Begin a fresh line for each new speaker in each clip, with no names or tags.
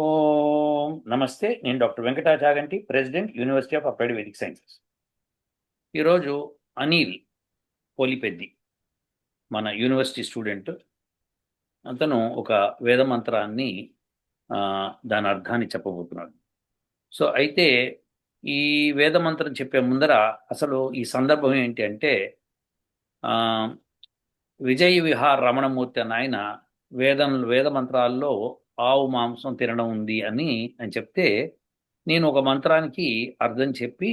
ఓం నమస్తే నేను doctor Venkatachaganti president university of applied Vedic sciences. ఈరోజు అనిల్ పోలిపెద్ది మన యూనివర్సిటీ స్టూడెంట్. అతను ఒక వేద మంత్రాన్ని దాని అర్థాన్ని చెప్పబోతున్నాడు. సో అయితే ఈ వేద మంత్రం చెప్పే ముందర అసలు ఈ సందర్భం ఏంటి అంటే విజయ విహార్ రమణమూర్తి అని ఆయన వేదం వేద మంత్రాల్లో ఆవు మాంసం తినడం ఉంది అని అని చెప్తే నేను ఒక మంత్రానికి అర్థం చెప్పి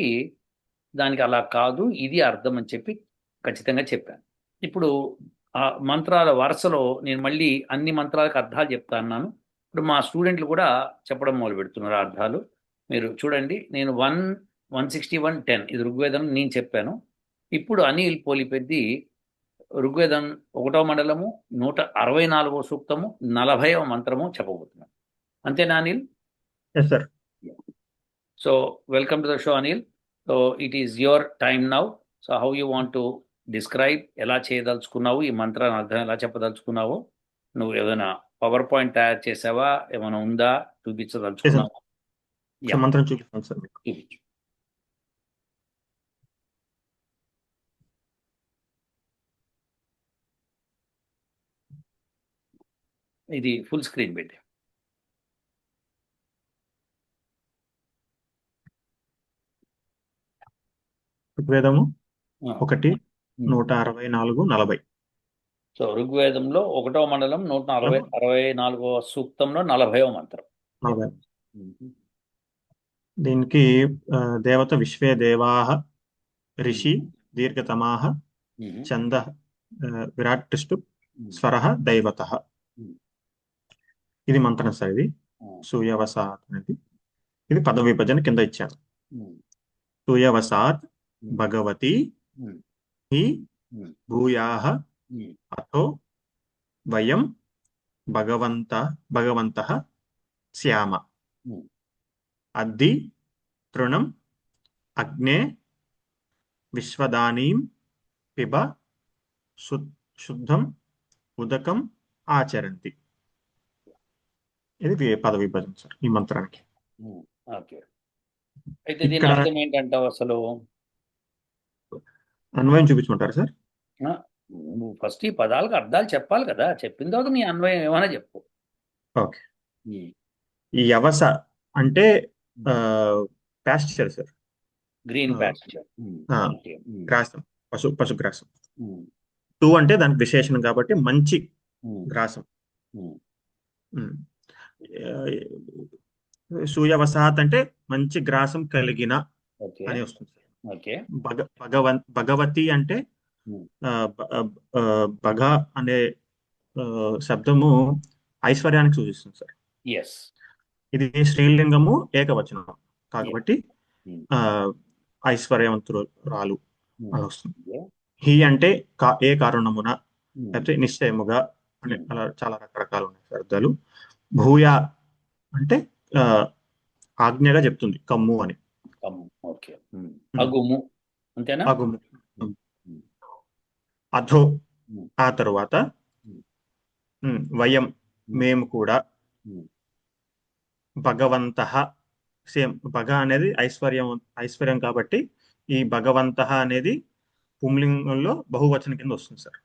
దానికి అలా కాదు ఇది అర్థం అని చెప్పి ఖచ్చితంగా చెప్పాను. ఇప్పుడు ఆ మంత్రాల వరుసలో నేను మళ్ళీ అన్ని మంత్రాలకు అర్థాలు చెప్తా అన్నాను. ఇప్పుడు మా స్టూడెంట్లు కూడా చెప్పడం మొదలు పెడుతున్నారు అర్థాలు. మీరు చూడండి నేను one one sixty one ten ఇది ఋగ్వేదం నేను చెప్పాను. ఇప్పుడు అనిల్ పోలిపెద్ది ఋగ్వేదం ఒకటో మండలము నూట అరవై నాలుగో సూక్తము నలభైవ మంత్రము చెప్పబోతున్నాను అంతేనా Anil?
Sir
so welcome to the show Anil. So it is your time now so how you want to describe ఎలా చేయదలుచుకున్నావు ఈ మంత్రాన్ని అర్థం ఎలా చెప్పదలుచుకున్నావు? నువ్వు ఏదైనా పవర్ పాయింట్ తయారు చేసావా? ఏమైనా ఉందా? చూపించదలుచుకున్నావు?
మంత్రం చూపిస్తాను సార్
చూపించు. ఇది ఫుల్ స్క్రీన్ పెట్టి.
ఋగ్వేదము. ఒకటి నూట అరవై నాలుగు నలభై.
సో ఋగ్వేదంలో ఒకటో మండలం నూట అరవై అరవై నాలుగో సూక్తంలో నలభైవ మంత్రం.
నలభై. దీనికి దేవత విశ్వే దేవాహ ఋషి దీర్ఘతమాహ. చంద విరాట్ స్వర దైవత. ఇది మంత్రం సార్ ఇది సూయవసాత్ అనేది ఇది పద విభజన కింద ఇచ్చాను
మ్మ్.
సూయవసాత్ భగవతి. హి. భూయాహ. అథో వయం భగవంత భగవంతః
మ్మ్.
అద్ది తృణం అగ్నే విశ్వదానీం పిబ శుద్ధం ఉదకం ఆచరంతి ఇది వి- పద విభజన సార్ ఈ మంత్రానికి.
ఓకే. అయితే దీని
ఇక్కడ-
అర్థం ఏంటంటావు అసలు?
అన్వయం చూపించమంటారు సార్?
నువ్వు ఫస్ట్ ఈ పదాలకు అర్థాలు చెప్పాలి కదా. చెప్పిన తర్వాత నీ అన్వయం ఏమైనా చెప్పు.
ఓకే. ఈ యవస అంటే పాస్చర్ సార్.
గ్రీన్ మ్మ్.
గ్రాసం. పశు పశుగ్రాసం
మ్మ్.
టూ అంటే దానికి విశేషణం కాబట్టి మంచి. గ్రాసం. సూయవసాత్ అంటే మంచి గ్రాసం కలిగిన అని వస్తుంది. భగ భగవన్ భగవతి అంటే భగ అనే శబ్దము ఐశ్వర్యానికి సూచిస్తుంది సార్. ఇది స్త్రీలింగము ఏకవచనం కాబట్టి ఐశ్వర్యవంతురాలు అని వస్తుంది. హి అంటే ఏ కారణమున? లేకపోతే నిశ్చయముగా. అలా చాలా రకరకాలు ఉన్నాయి అర్థాలు భూయ అంటే ఆజ్ఞగా చెప్తుంది కమ్ము అని
ఓకే మ్మ్. అగుము అంతేనా
అగుము
ఉమ్.
అధో. ఆ తరువాత వయం మేము కూడా. భగవంత సేమ్ భగ అనేది ఐశ్వర్యం ఐశ్వర్యం కాబట్టి ఈ భగవంత అనేది పుంలింగంలో బహువచనం కింద వస్తుంది సార్.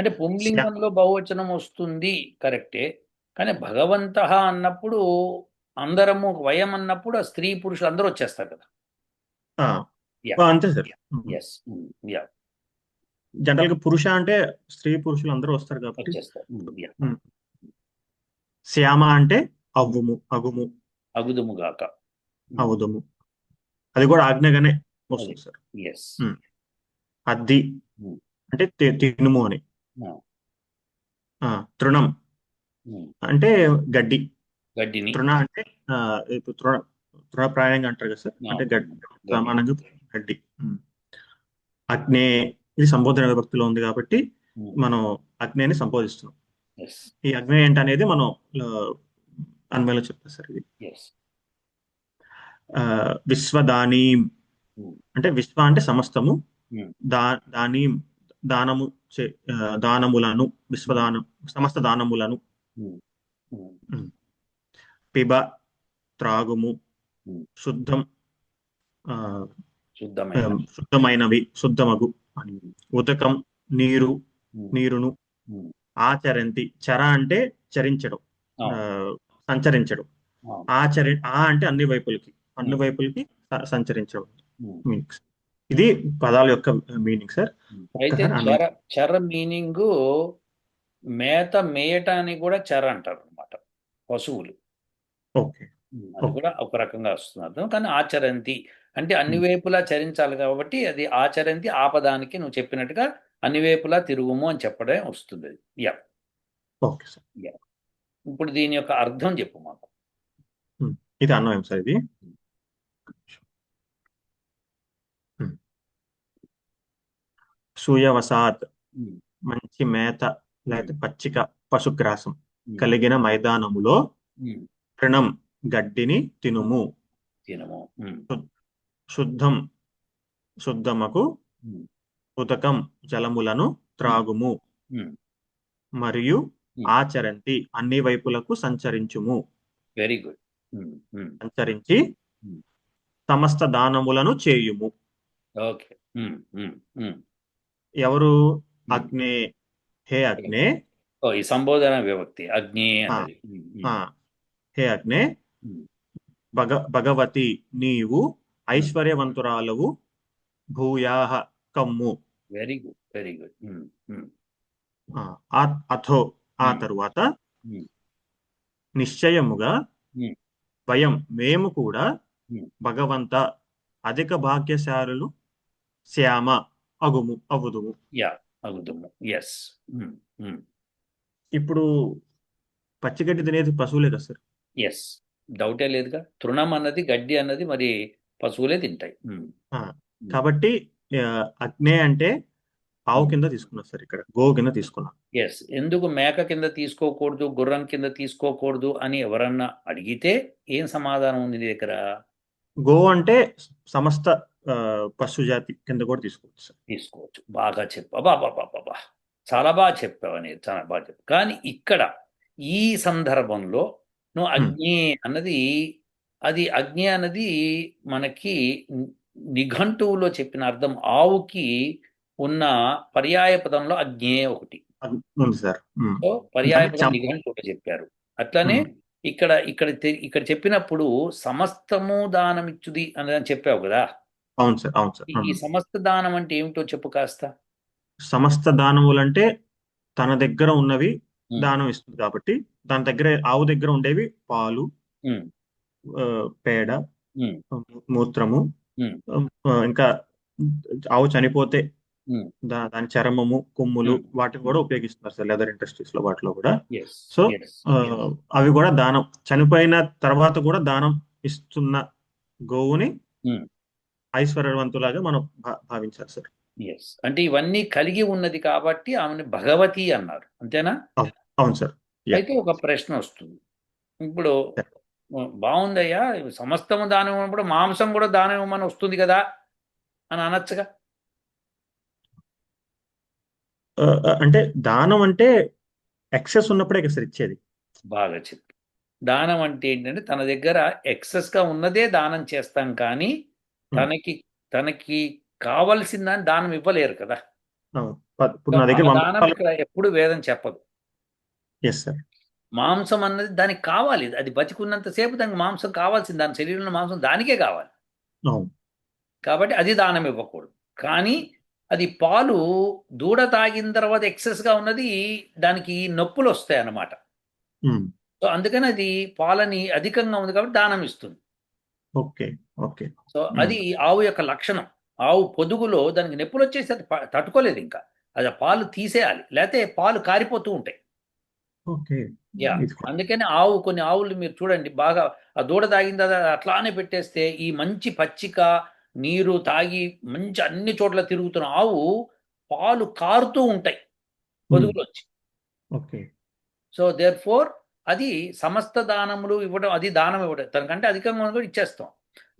అంటే పుంలింగంలో బహువచనం వస్తుంది కరెక్టే. కానీ భగవంత అన్నప్పుడు అందరము వయం అన్నప్పుడు ఆ స్త్రీ పురుషులు అందరూ వచ్చేస్తారు కదా.
ఆ,
Yeah.
ఆ, అంతే సార్.
Yes yeah.
జనరల్గా పురుష అంటే స్త్రీ పురుషులు అందరూ వస్తారు కాబట్టి. శ్యామ అంటే అవ్వుము అగుము.
అగుదుముగాక
అవుదుము అది కూడా ఆజ్ఞగానే వస్తుంది సార్.
ఎస్.
అద్ది. అంటే తినుము అని. తృణం. అంటే గడ్డి.
గడ్డిని.
తృణ అంటే ఇప్పుడు తృణ తృణప్రాయంగా అంటారు కదా సార్? అంటే గడ్డి. సమానంగా గడ్డి. అగ్నే ఇది సంబోధన విభక్తిలో ఉంది కాబట్టి మనం అగ్నేని సంబోధిస్తున్నాం.
ఎస్
ఈ అగ్ని ఏంటనేది మనం ఆ, అన్వయంలో చెప్తాం సార్ ఇది. విశ్వదాని. అంటే విశ్వ అంటే సమస్తము. దా దాని దానము చే- దానములను విశ్వదానం సమస్త దానములను. పిబ త్రాగుము. శుద్ధం శుద్ధమైనవి. శుద్ధమగు. అని ఉదకం నీరు నీరును. ఆచరంతి. చర అంటే చరించడం. సంచరించడం. ఆచరి ఆ అంటే అన్ని వైపులకి. అన్ని. వైపులకి సంచరించడం.
ఉమ్.
ఇది పదాల యొక్క మీనింగ్ సార్
అయితే. చెర చెర మీనింగ్ మేత మేయటానికి కూడా చెర అంటారు అనమాట పశువులు.
ఓకే.
అది. కూడా ఒక రకంగా వస్తుంది అర్థం. కానీ ఆచరంతి అంటే అన్ని
ఉమ్.
వైపులా చరించాలి కాబట్టి అది ఆచరంతి ఆపదానికి నువ్వు చెప్పినట్టుగా అన్ని వైపులా తిరుగుము అని చెప్పడం వస్తుంది. యా.
ఓకే సార్
ఇప్పుడు దీని యొక్క అర్థం చెప్పు మాకు.
ఇది అన్వయం సార్ ఇది. సూయవసాత్ మంచి మేత లేకపోతే పచ్చిక పశుగ్రాసం కలిగిన మైదానములో తృణం గడ్డిని తినుము. శుద్ధం శుద్ధమకు ఉదకం జలములను త్రాగుము. మరియు. ఆచరంతి అన్ని వైపులకు సంచరించుము.
Very good.
సంచరించి. సమస్త దానములను చేయుము.
ఓకే.
ఎవరు? అగ్నే. హే అగ్నే.
ఓ ఈ సంబోధన విభక్తి. అగ్ని అన్నది
ఆ, హే అగ్నే. భగ భగవతి నీవు ఐశ్వర్యవంతురాలవు. భూయాహ కమ్ము.
Very good very good.
ఆ, ఆ- అథో. ఆ. తరువాత. నిశ్చయముగా
Hmm.
భయం మేము కూడా. భగవంత అధిక భాగ్యశాలులు శ్యామ. అగుము అగుదుము.
యా అగుదము. ఎస్
ఇప్పుడు పచ్చిగడ్డి తినేది పశువులే కదా సార్?
ఎస్ డౌటే లేదుగా. తృణం అన్నది గడ్డి అన్నది మరి పశువులే తింటాయి. ఉమ్,
కాబట్టి అగ్నే అంటే ఆవు కింద తీసుకున్నా సార్ ఇక్కడ. గో కింద తీసుకున్నా.
ఎస్ ఎందుకు మేక కింద తీసుకోకూడదు గుర్రం కింద తీసుకోకూడదు అని ఎవరన్నా అడిగితే ఏం సమాధానం ఉంది నీ దగ్గర?
గో అంటే సమస్త పశు జాతి కింద కూడా తీసుకోవచ్చు
తీసుకోవచ్చు. బాగా చెప్పు బాబా బాబా చాలా బాగా చెప్పావు అనేది చాలా బాగా చెప్పు కానీ ఇక్కడ ఈ సందర్భంలో నువ్వు అగ్ని అన్నది అది అగ్ని అన్నది మనకి నిఘంటువులో చెప్పిన అర్థం ఆవుకి ఉన్న పర్యాయ పదంలో అగ్నే ఒకటి.
సార్.
పర్యాయ పదం నిఘంటువులో చెప్పారు. అట్లానే. ఇక్కడ ఇక్కడ ఇక్కడ చెప్పినప్పుడు సమస్తము దానమిచ్చుది అని చెప్పావు కదా?
అవును సార్ అవును సార్
ఈ-. సమస్త దానం అంటే ఏమిటో చెప్పు కాస్త
సమస్త దానములంటే తన దగ్గర ఉన్నవి. దానం ఇస్తుంది కాబట్టి దాని దగ్గర ఆవు దగ్గర ఉండేవి పాలు పేడ మూత్రము ఇంకా ఆవు చనిపోతే దాని చర్మము కొమ్ములు. వాటిని కూడా ఉపయోగిస్తున్నారు సార్ లెదర్ ఇండస్ట్రీస్లో వాటిలో కూడా సో. అవి కూడా దానం చనిపోయిన తర్వాత కూడా దానం ఇస్తున్న గోవుని. ఐశ్వర్యవంతులాగా మనం భావించాలి సార్.
ఎస్ అంటే ఇవన్నీ కలిగి ఉన్నది కాబట్టి ఆమెను భగవతి అన్నారు. అంతేనా?
అవును సార్.
అయితే ఒక ప్రశ్న వస్తుంది. ఇప్పుడు బాగుందయ్యా. సమస్తము దానం ఇవ్వనప్పుడు మాంసం కూడా దానం ఇవ్వమని వస్తుంది కదా అని అనొచ్చుగా?
అంటే దానం అంటే ఎక్సెస్ ఉన్నప్పుడే కదా సార్ ఇచ్చేది.
బాగా చెప్పు దానం అంటే ఏంటంటే తన దగ్గర excess గా ఉన్నదే దానం చేస్తాం కానీ తనకి తనకి కావలసిన దాన్ని దానం ఇవ్వలేరు కదా. దానం ఇక్కడ ఎప్పుడు వేదం చెప్పదు. మాంసం అన్నది దానికి కావాలి. అది బతికున్నంతసేపు దానికి మాంసం కావాల్సింది. దాని శరీరంలో మాంసం దానికే కావాలి. కాబట్టి అది దానం ఇవ్వకూడదు. కానీ అది పాలు దూడ తాగిన తర్వాత excess గా ఉన్నది దానికి నొప్పులు వస్తాయి అన్నమాట. సో అందుకని అది పాలని అధికంగా ఉంది కాబట్టి దానం ఇస్తుంది.
Okay okay.
సో. అది ఆవు యొక్క లక్షణం. ఆవు పొదుగులో దానికి నొప్పులు వచ్చేసి అది తట్టుకోలేదు ఇంకా. అది పాలు తీసేయాలి. లేకపోతే పాలు కారిపోతూ ఉంటాయి.
ఓకే.
యా. అందుకని ఆవు కొన్ని ఆవులు మీరు చూడండి బాగా ఆ దూడ తర్వాత అట్లానే పెట్టేస్తే ఈ మంచి పచ్చిక నీరు తాగి మంచి అన్ని చోట్ల తిరుగుతున్న ఆవు పాలు కారుతూ ఉంటాయి పొదుగులోంచి.
ఓకే.
సో దేర్ ఫోర్ అది సమస్త దానములు ఇవ్వడం అది దానం ఇవ్వడం. తనకంటే అధికంగా కూడా ఇచ్చేస్తాం.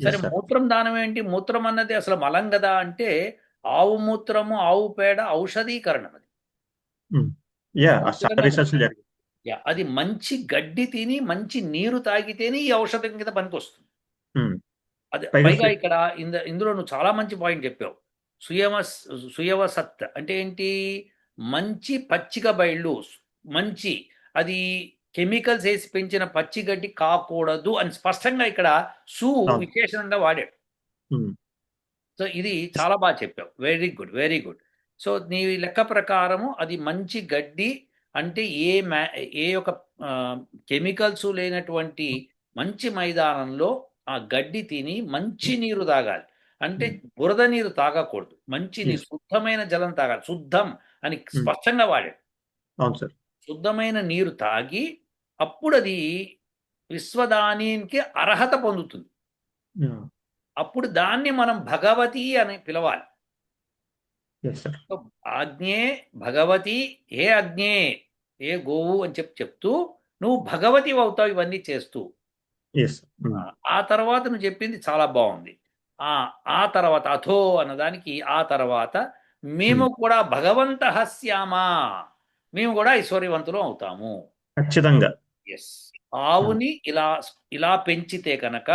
సరే. మూత్రం దానం ఏంటి? మూత్రం అన్నది అసలు మలం కదా అంటే ఆవు మూత్రము ఆవు పేడ ఔషధీకరణం అది.
యా,
అది మంచి గడ్డి తిని మంచి నీరు తాగితేనే ఈ ఔషధం కింద పనికొస్తుంది.
ఉమ్,
అది
పైగా
ఇక్కడ ఇంద ఇందులో నువ్వు చాలా మంచి పాయింట్ చెప్పావు. సుయవ సుయవ సత్ అంటే ఏంటి? మంచి పచ్చిక బయళ్ళు మంచి అది కెమికల్స్ వేసి పెంచిన పచ్చి గడ్డి కాకూడదు అని స్పష్టంగా ఇక్కడ సు
అవును.
విశేషణంగా వాడాడు. సో ఇది చాలా బాగా చెప్పావు. Very good very good so నీ లెక్క ప్రకారము అది మంచి గడ్డి అంటే ఏ మ్యా ఏ యొక్క కెమికల్స్ లేనటువంటి మంచి మైదానంలో ఆ గడ్డి తిని మంచి నీరు తాగాలి. అంటే బురద నీరు తాగకూడదు. మంచి నీరు. శుద్ధమైన జలం తాగాలి. శుద్ధం అని. స్పష్టంగా వాడాడు.
అవును సార్.
శుద్ధమైన నీరు తాగి అప్పుడు అది విశ్వదానికి అర్హత పొందుతుంది. అప్పుడు దాన్ని మనం భగవతి అని పిలవాలి. ఆజ్ఞే భగవతి ఏ అజ్ఞే ఏ గోవు అని చెప్పి చెప్తూ నువ్వు భగవతి అవుతావు ఇవన్నీ చేస్తూ.
ఎస్
ఆ, తర్వాత నువ్వు చెప్పింది చాలా బాగుంది. ఆ ఆ తర్వాత అథో అన్నదానికి ఆ తర్వాత మేము కూడా భగవంత శ్యామా. మేము కూడా ఐశ్వర్యవంతులు అవుతాము.
ఖచ్చితంగా.
ఎస్ ఆవుని ఇలా ఇలా పెంచితే కనుక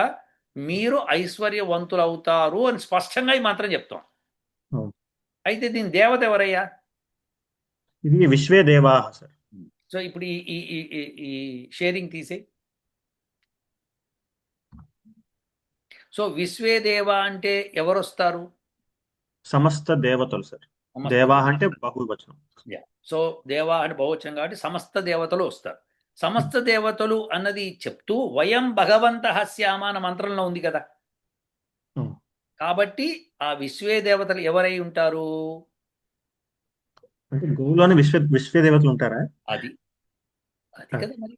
మీరు ఐశ్వర్యవంతులు అవుతారు అని స్పష్టంగా ఈ మాత్రం చెప్తాం. అయితే దీని దేవత ఎవరయ్యా?
ఇది విశ్వే దేవా సార్.
సో ఇప్పుడు ఈ ఈ షేరింగ్ తీసే సో విశ్వేదేవ అంటే ఎవరు వస్తారు
సమస్త దేవతలు సార్. దేవా అంటే బహువచనం.
సో దేవా అంటే బహువచనం కాబట్టి సమస్త దేవతలు వస్తారు. సమస్త దేవతలు అన్నది చెప్తూ వయం భగవంత శ్యామ అన్న మంత్రంలో ఉంది కదా.
Hmm.
కాబట్టి ఆ విశ్వే దేవతలు ఎవరై ఉంటారు?
అంటే గోవులోని విశ్వ విశ్వే దేవతలు ఉంటారా?
అది. అది. కదా మరి.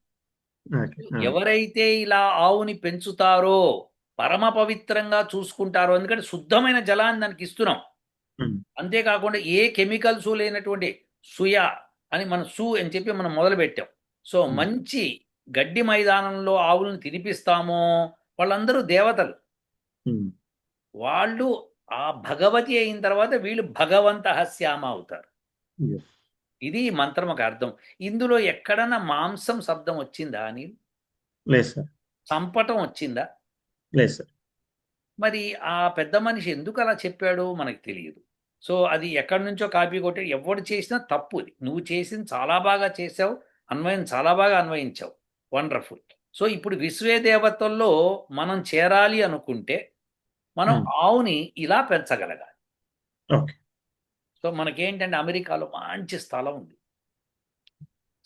ఎవరైతే ఇలా ఆవుని పెంచుతారో పరమ పవిత్రంగా చూసుకుంటారో ఎందుకంటే శుద్ధమైన జలాన్ని దానికి ఇస్తున్నాం.
ఉమ్,
అంతేకాకుండా ఏ కెమికల్స్ లేనటువంటి సుయ అని మనం సు అని చెప్పి మనం మొదలు పెట్టాం సో. మంచి గడ్డి మైదానంలో ఆవులను తినిపిస్తామో వాళ్ళందరూ దేవతలు. వాళ్ళు ఆ భగవతి అయిన తర్వాత వీళ్ళు భగవంత శ్యామ అవుతారు. ఇది మంత్రం ఒక అర్థం. ఇందులో ఎక్కడన్నా మాంసం శబ్దం వచ్చిందా అని
లేదు సార్.
చంపటం వచ్చిందా?
లేదు సార్.
మరి ఆ పెద్ద మనిషి ఎందుకు అలా చెప్పాడో మనకు తెలియదు. సో అది ఎక్కడి నుంచో కాపీ కొట్టి ఎవడు చేసినా తప్పు ఇది. నువ్వు చేసింది చాలా బాగా చేసావు అన్వయం చాలా బాగా అన్వయించావు. వండర్ఫుల్. సో ఇప్పుడు విశ్వే దేవతల్లో మనం చేరాలి అనుకుంటే మనం. ఆవుని ఇలా పెంచగలగాలి.
ఓకే.
సో మనకేంటంటే అమెరికాలో మంచి స్థలం ఉంది.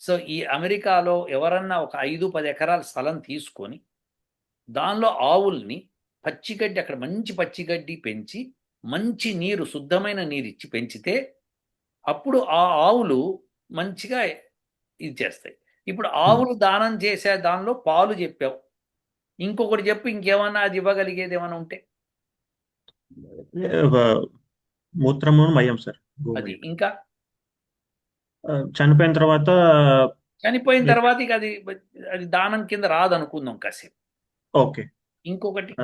సో ఈ అమెరికాలో ఎవరన్నా ఒక ఐదు పది ఎకరాల స్థలం తీసుకొని దానిలో ఆవుల్ని పచ్చిగడ్డి అక్కడ మంచి పచ్చిగడ్డి పెంచి మంచి నీరు శుద్ధమైన నీరు ఇచ్చి పెంచితే అప్పుడు ఆ ఆవులు మంచిగా ఇది చేస్తాయి. ఇప్పుడు ఆవులు దానం చేసే దానిలో పాలు చెప్పావు. ఇంకొకటి చెప్పు ఇంకేమన్నా అది ఇవ్వగలిగేది ఏమైనా ఉంటే.
మూత్రము మయం సార్.
అది ఇంకా?
చనిపోయిన తర్వాత
చనిపోయిన తర్వాత ఇక అది అది దానం కింద రాదు అనుకుందాం కాసేపు.
ఓకే.
ఇంకొకటి?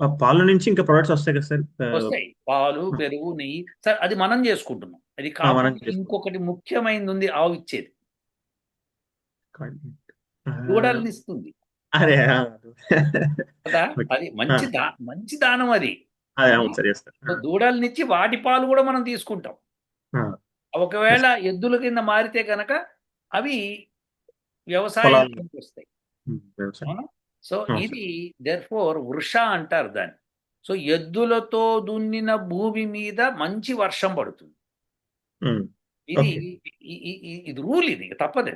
పాల నుంచి ఇంకా ప్రొడక్ట్స్ వస్తాయి కదా సార్?
వస్తాయి. పాలు పెరుగు నెయ్యి. సరే అది మనం చేసుకుంటున్నాం. అది. ఇంకొకటి ముఖ్యమైనది ఉంది ఆవు ఇచ్చేది. దూడల్ని ఇస్తుంది.
అరే.
అది మంచి దా మంచి దానం అది. దూడల్నిచ్చి వాటి పాలు కూడా మనం తీసుకుంటాం. ఒకవేళ ఎద్దుల కింద మారితే కనుక అవి వ్యవసాయం.
పొలాలు.
వస్తాయి సో
అవును
ఇది దెర్ ఫోర్ వృష అంటారు దాన్ని. సో ఎద్దులతో దున్నిన భూమి మీద మంచి వర్షం పడుతుంది.
ఉమ్,
ఇది ఇది రూల్ ఇది తప్పదు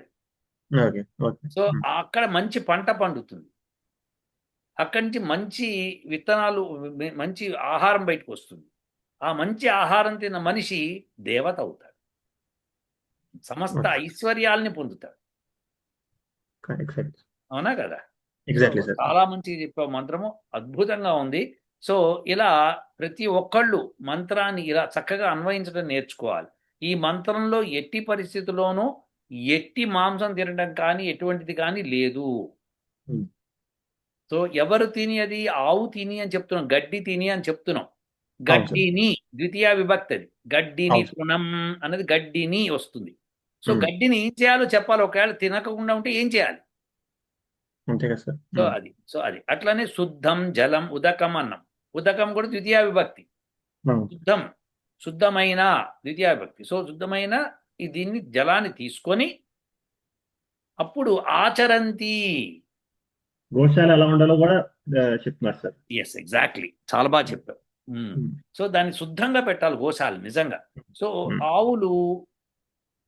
సో
ఉమ్,
అక్కడ మంచి పంట పండుతుంది. అక్కడి నుంచి మంచి విత్తనాలు మంచి ఆహారం బయటకు వస్తుంది. ఆ మంచి ఆహారం తిన్న మనిషి దేవత అవుతాడు. సమస్త. ఐశ్వర్యాల్ని పొందుతాడు. అవునా కదా?
ఎగ్జాక్ట్లీ
చాలా మంచిగా చెప్పావు మంత్రము అద్భుతంగా ఉంది. సో ఇలా ప్రతి ఒక్కళ్ళు మంత్రాన్ని ఇలా చక్కగా అన్వయించడం నేర్చుకోవాలి. ఈ మంత్రంలో ఎట్టి పరిస్థితుల్లోనూ ఎట్టి మాంసం తినడం కానీ ఎటువంటిది కానీ లేదు.
Hmm.
సో ఎవరు తిని అది? ఆవు తిని అని చెప్తున్నాం గడ్డి తిని అని చెప్తున్నాం. గడ్డిని ద్వితీయ విభక్తి అది. గడ్డిని. తృణం అన్నది గడ్డిని వస్తుంది. So
Hmm.
గడ్డిని ఏం చేయాలో చెప్పాలి. ఒకవేళ తినకుండా ఉంటే ఏం చేయాలి? సో అది సో అది. అట్లనే శుద్ధం జలం ఉదకం అన్నం ఉదకం కూడా ద్వితీయ విభక్తి. శుద్ధం శుద్ధమైన ద్వితీయ విభక్తి. సో శుద్ధమైన దీన్ని జలాన్ని తీసుకొని అప్పుడు ఆచరంతి.
గోశాల ఎలా ఉండాలో కూడా చెప్తున్నారు సార్.
ఎస్ ఎగ్జాక్ట్లీ చాలా బాగా.
Hmm.
సో దాన్ని శుద్ధంగా పెట్టాలి గోశాలు నిజంగా. సో. ఆవులు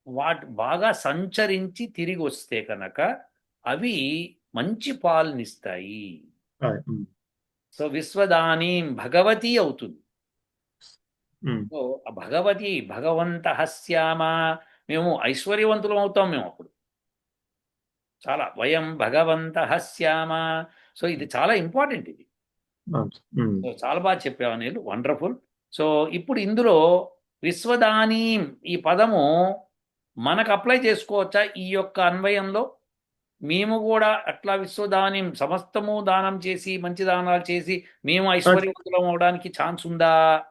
వాటి బాగా సంచరించి తిరిగి వస్తే కనుక అవి మంచి పాలనిస్తాయి.
ఉమ్.
సో విశ్వదాని భగవతి అవుతుంది
ఉమ్.
సో ఆ భగవతి భగవంత శ్యామ మేము ఐశ్వర్యవంతులం అవుతాం మేము అప్పుడు చాలా వయం భగవంత శ్యామ సో ఇది చాలా ఇంపార్టెంట్ ఇది.
ఉమ్.
సో చాలా బాగా చెప్పావు అనిల్ వండర్ఫుల్ సో ఇప్పుడు ఇందులో విశ్వదానీం ఈ పదము మనకు అప్లై చేసుకోవచ్చా ఈ యొక్క అన్వయంలో మేము కూడా అట్లా విశ్వదానం సమస్తము దానం చేసి మంచి దానాలు చేసి మేము ఐశ్వర్యవంతులం అవడానికి ఛాన్స్ ఉందా?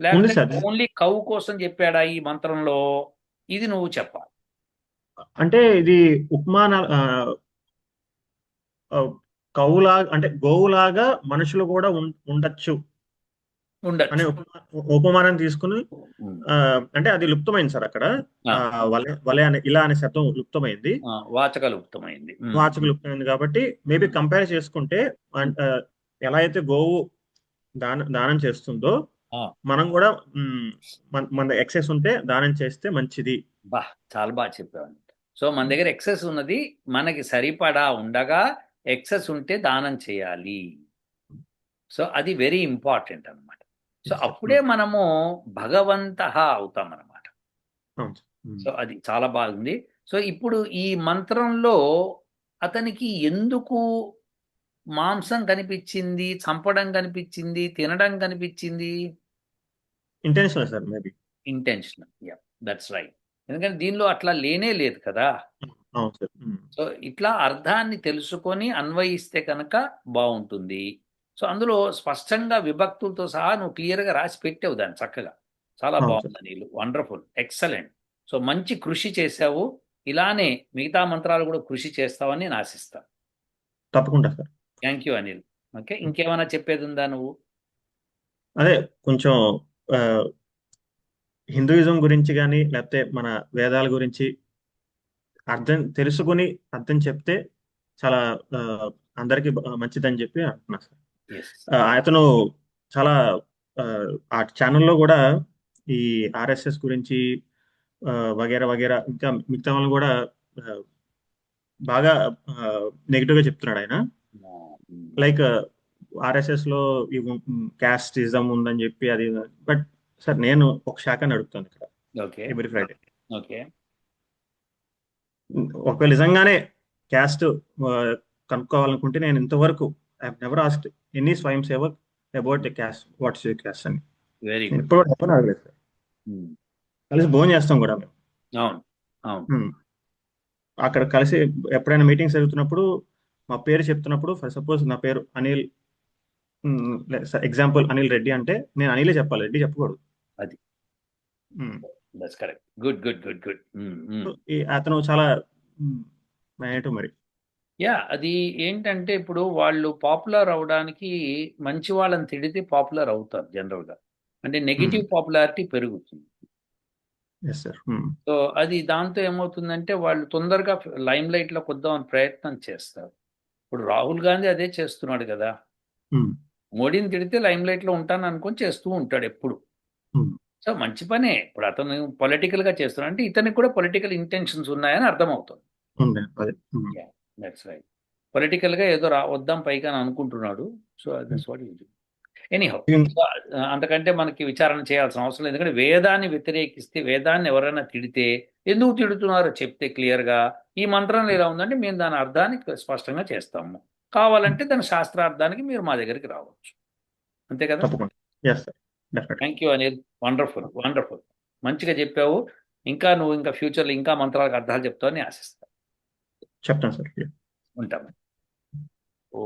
లేకపోతే. ఓన్లీ కవు కోసం చెప్పాడా ఈ మంత్రంలో? ఇది నువ్వు చెప్పాలి.
అంటే ఇది ఉపమాన కౌలా అంటే గోవులాగా మనుషులు కూడా ఉం- ఉండొచ్చు. అనే ఉపమానం తీసుకుని అంటే అది లుప్తమైంది సార్ అక్కడ. వలె వలె అనే ఇలా అనే శబ్దం లుప్తమైంది.
ఉత్తమైంది ఉమ్.
వాచకు లుప్తమైంది కాబట్టి మేబీ కంపేర్ చేసుకుంటే ఎలా అయితే గోవు దాన దానం చేస్తుందో. మనం కూడా మన ఎక్సెస్ ఉంటే దానం చేస్తే మంచిది.
బా చాలా బాగా చెప్పావు. సో మన దగ్గర ఎక్సెస్ ఉన్నది మనకి సరిపడా ఉండగా ఎక్సెస్ ఉంటే దానం చేయాలి. సో అది వెరీ ఇంపార్టెంట్ అన్నమాట. సో అప్పుడే మనము భగవంత అవుతాం
సార్. మ్.
సో అది చాలా బాగుంది. సో ఇప్పుడు ఈ మంత్రంలో అతనికి ఎందుకు మాంసం కనిపించింది చంపడం కనిపించింది తినడం కనిపించింది?
Intentional sir maybe
intentional yeah that's right ఎందుకంటే దీనిలో అట్లా లేనే లేదు కదా?
మ్.
సో ఇట్లా అర్థాన్ని తెలుసుకొని అన్వయిస్తే కనుక బాగుంటుంది. సో అందులో స్పష్టంగా విభక్తులతో సహా నువ్వు క్లియర్గా రాసి పెట్టావు దాన్ని చక్కగా. చాలా బాగుంది నీళ్ళు. వండర్ఫుల్. ఎక్సలెంట్. సో మంచి కృషి చేశావు. ఇలానే మిగతా మంత్రాలు కూడా కృషి చేస్తావని నేను ఆశిస్తాను
తప్పకుండా sir.
Thank you Anil. Okay. ఇంకేమైనా చెప్పేది ఉందా నువ్వు?
అదే కొంచెం హిందూయిజం గురించి కానీ లేకపోతే మన వేదాల గురించి అర్థం తెలుసుకుని అర్థం చెప్తే చాలా అందరికీ మంచిదని చెప్పి అంటున్నా సార్. అతను చాలా ఆ, ఛానల్లో కూడా ఈ ఆర్ఎస్ఎస్ గురించి వగేరా వగేరా ఇంకా మిగతా వాళ్ళు కూడా బాగా నెగిటివ్గా చెప్తున్నాడు ఆయన. లైక్ ఆర్ఎస్ఎస్లో క్యాస్టిజం ఉందని చెప్పి అది బట్ సార్ నేను ఒక శాఖని అడుగుతాను ఇక్కడ.
ఓకే.
Every Friday
okay.
ఒకవేళ నిజంగానే క్యాస్ట్ కనుక్కోవాలనుకుంటే నేను ఇంతవరకు I never asked any swayamsevak about caste what's your caste అని.
వెరీ
అడగలేదు సార్ కలిసి భోజనం చేస్తాం కూడా మేము.
అవును అవును.
అక్కడ కలిసి ఎప్పుడైనా మీటింగ్స్ జరుగుతున్నప్పుడు మా పేరు చెప్తున్నప్పుడు ఫర్ సపోజ్ నా పేరు అనిల్ ఎగ్జాంపుల్ అనిల్ రెడ్డి అంటే నేను అనిలే చెప్పాలి రెడ్డి చెప్పకూడదు.
అది. That's correct good good good good
అతను చాలా మరి.
యా అది ఏంటంటే ఇప్పుడు వాళ్ళు పాపులర్ అవడానికి మంచి వాళ్ళని తిడితే పాపులర్ అవుతారు జనరల్గా అంటే నెగిటివ్ పాపులారిటీ పెరుగుతుంది.
సార్
సో అది దాంతో ఏమవుతుందంటే వాళ్ళు తొందరగా లైమ్ లైట్లో కొద్దామని ప్రయత్నం చేస్తారు. ఇప్పుడు రాహుల్ గాంధీ అదే చేస్తున్నాడు కదా. మోడీని తిడితే లైమ్ లైట్లో ఉంటాను అనుకొని చేస్తూ ఉంటాడు ఎప్పుడు. సో మంచి పనే. ఇప్పుడు అతను పొలిటికల్గా చేస్తున్నాడు. అంటే ఇతనికి కూడా పొలిటికల్ ఇంటెన్షన్స్ ఉన్నాయని అర్థమవుతుంది.
ఉంది అదే. Hmm.
దట్స్ రైట్ పొలిటికల్గా ఏదో రా వద్దాం పైగా అని అనుకుంటున్నాడు. So that's what you anyhow. అంతకంటే మనకి విచారణ చేయాల్సిన అవసరం లేదు. ఎందుకంటే వేదాన్ని వ్యతిరేకిస్తే వేదాన్ని ఎవరైనా తిడితే ఎందుకు తిడుతున్నారో? చెప్తే క్లియర్గా ఈ మంత్రంలో ఎలా ఉందంటే మేము దాని అర్థాన్ని స్పష్టంగా చేస్తాము. కావాలంటే దాని శాస్త్రార్థానికి మీరు మా దగ్గరికి రావచ్చు. అంతే కదా? Thank you Anil wonderful wonderful మంచిగా చెప్పావు. ఇంకా నువ్వు ఇంకా ఫ్యూచర్లో ఇంకా మంత్రాలకు అర్థాలు చెప్తావని ఆశిస్తాను.
చెప్తాను సార్
ఉంటాము ఓ